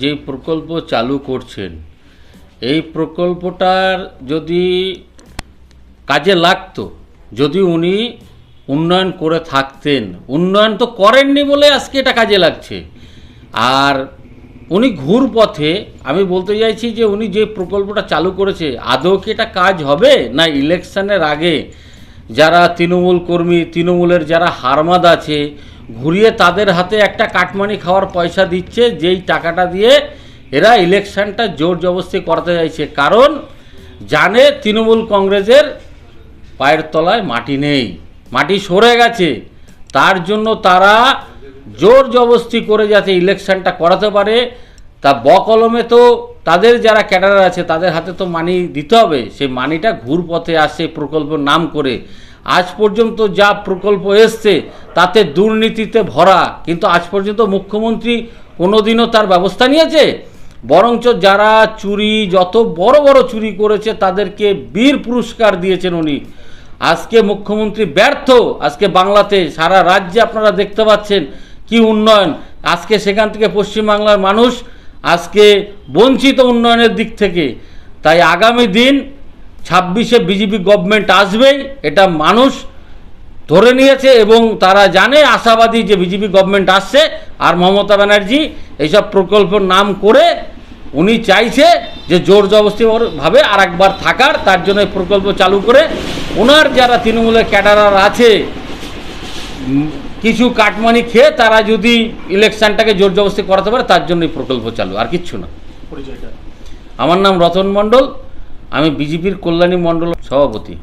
যে প্রকল্প চালু করছেন, এই প্রকল্পটার যদি কাজে লাগতো, যদি উনি উন্নয়ন করে থাকতেন, উন্নয়ন তো করেননি বলে আজকে এটা কাজে লাগছে। আর উনি ঘুর পথে, আমি বলতে চাইছি যে উনি যে প্রকল্পটা চালু করেছে, আদৌ কি এটা কাজ হবে? না ইলেকশনের আগে যারা তৃণমূল কর্মী, তৃণমূলের যারা হারমাদ আছে ঘুরিয়ে তাদের হাতে একটা কাটমানি খাওয়ার পয়সা দিচ্ছে, যেই টাকাটা দিয়ে এরা ইলেকশনটা জোর জবস্তি করতে চাইছে। কারণ জানে তৃণমূল কংগ্রেসের পায়ের তলায় মাটি নেই, মাটি সরে গেছে। তার জন্য তারা জোর জবস্তি করে যাতে ইলেকশনটা করাতে পারে। তা বকলমে তো তাদের যারা ক্যাডার আছে, তাদের হাতে তো মানি দিতে হবে। সেই মানিটা ঘুর পথে আসে প্রকল্প নাম করে। আজ পর্যন্ত যা প্রকল্প এসছে, তাতে দুর্নীতিতে ভরা। কিন্তু আজ পর্যন্ত মুখ্যমন্ত্রী কোনোদিনও তার ব্যবস্থা নিয়েছে? বরঞ্চ যারা চুরি, যত বড় বড় চুরি করেছে, তাদেরকে বীর পুরস্কার দিয়েছেন উনি। আজকে মুখ্যমন্ত্রী ব্যর্থ। আজকে বাংলাতে সারা রাজ্যে আপনারা দেখতে পাচ্ছেন কি উন্নয়ন। আজকে সেখান থেকে পশ্চিমবাংলার মানুষ আজকে বঞ্চিত উন্নয়নের দিক থেকে। তাই আগামী দিন ছাব্বিশে বিজেপি গভর্নমেন্ট আসবেই এটা মানুষ ধরে নিয়েছে এবং তারা জানে আশাবাদী যে বিজেপি গভর্নমেন্ট আসছে। আর মমতা ব্যানার্জি এইসব প্রকল্পের নাম করে উনি চাইছে যে জোর জবস্তি ভাবে আর একবার থাকার তার জন্য এই প্রকল্প চালু করে। ওনার যারা তৃণমূলের ক্যাডারার আছে কিছু কাটমানি খেয়ে তারা যদি ইলেকশনটাকে জোর জবস্তি করাতে পারে তার জন্য এই প্রকল্প চালু আর কিচ্ছু না। পরিচয়টা। আমার নাম রতন মণ্ডল। আমি বিজেপির কল্যাণী মণ্ডল সভাপতি।